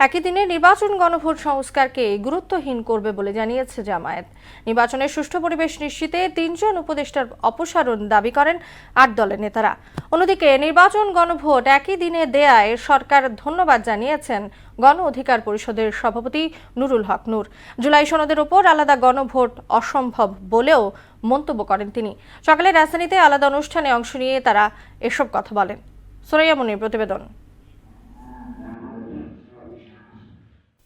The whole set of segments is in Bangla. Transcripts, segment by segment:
একই দিনে নির্বাচন গণভোট সংস্কারকে গুরুত্বহীন করবে বলে জানিয়েছে জামায়াত। নির্বাচনের সুষ্ঠু পরিবেশ নিশ্চিতে তিনজন উপদেষ্টার অপসারণ দাবি করেন আট দলের নেতারা। অন্যদিকে নির্বাচন গণভোট একই দিনে দেয়ায় সরকার ধন্যবাদ জানিয়েছেন গণ অধিকার পরিষদের সভাপতি নুরুল হক নূর। জুলাই সনদের ওপর আলাদা গণভোট অসম্ভব বলেও মন্তব্য করেন তিনি। সকালে রাজধানীতে আলাদা অনুষ্ঠানে অংশ নিয়ে তারা এসব কথা বলেন। সোরাইয়া মনির, প্রতিবেদন।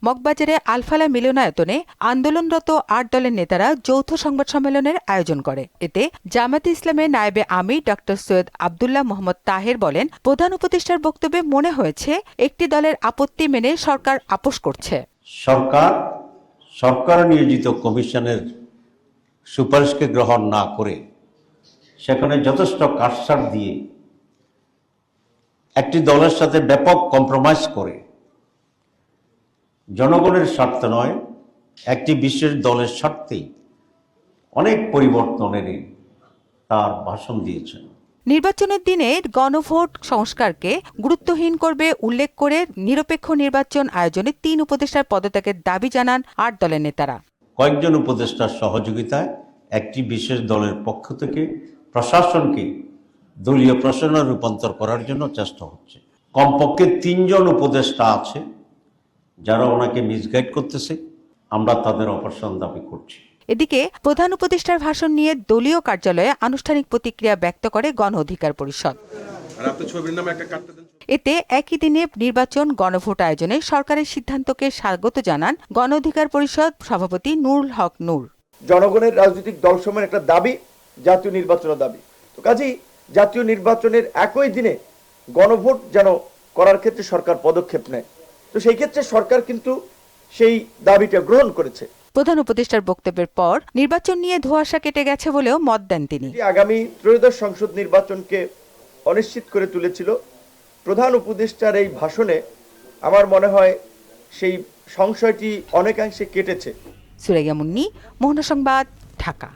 মগবাজারে আলফালা মিলনায়তনে আন্দোলনরত আট দলের নেতারা যৌথ সংবাদ সম্মেলনের আয়োজন করে। এতে জামাতে ইসলামের নায়েবে আমি ডক্টর সৈয়দ আবদুল্লাহ মোহাম্মদ তাহের বলেন, প্রধান উপদেষ্টার বক্তব্যে মনে হয়েছে, একটি দলের আপত্তি মেনে সরকার আপোষ করছে। সরকার সরকার নিয়োজিত কমিশনের সুপারিশকে গ্রহণ না করে সেখানে যথেষ্ট কাটসার দিয়ে একটি দলের সাথে ব্যাপক কম্প্রোমাইজ করে জনগণের স্বার্থ নয় একটি বিশেষ দলের স্বার্থেই অনেক পরিবর্তনের তার ভাষণ দিয়েছেন। নির্বাচনের দিনে গণভোট সংস্কারকে গুরুত্বহীন করবে উল্লেখ করে নিরপেক্ষ নির্বাচন আয়োজনে তিন উপদেষ্টার পদত্যাগের দাবি জানান আট দলের নেতারা। কয়েকজন উপদেষ্টার সহযোগিতায় একটি বিশেষ দলের পক্ষ থেকে প্রশাসনকে দলীয় প্রশাসনে রূপান্তর করার জন্য চেষ্টা হচ্ছে। কমপক্ষে তিনজন উপদেষ্টা আছে। যারা ওনাকে মিসগাইড করতেছে আমরা তাদের অপসারণ দাবি করছি। এদিকে প্রধান উপদেষ্টার ভাষণ নিয়ে দলীয় কার্যালয়ে আনুষ্ঠানিক প্রতিক্রিয়া ব্যক্ত করে গণ অধিকার পরিষদ। আর আপনার ছবির নামে একটা কাটতে দেন। এতে একই দিনে নির্বাচন গণভোট আয়োজনে সরকারের সিদ্ধান্তকে স্বাগত জানান গণ অধিকার পরিষদ সভাপতি নুরুল হক নূর। জনগণের রাজনৈতিক দলসমূহের একটা দাবি জাতীয় নির্বাচনের দাবি। তো কাজেই জাতীয় নির্বাচনের একই দিনে গণভোট যেন করার ক্ষেত্রে সরকার পদক্ষেপ নেয়। তো সেই ক্ষেত্রে সরকার কিন্তু সেই দাবিটা গ্রহণ করেছে। প্রধান উপদেষ্টার বক্তব্যের পর নির্বাচন নিয়ে ধোঁয়াশা কেটে গেছে বলেও মত দেন তিনি। আগামী ত্রয়োদশ সংসদ নির্বাচনকে অনিশ্চিত করে তুলেছিল। প্রধান উপদেষ্টার এই ভাষণে আমার মনে হয় সেই সংশয়টি অনেকাংশে কেটেছে। সুরাইয়া মুন্নি মোহনা সংবাদ ঢাকা।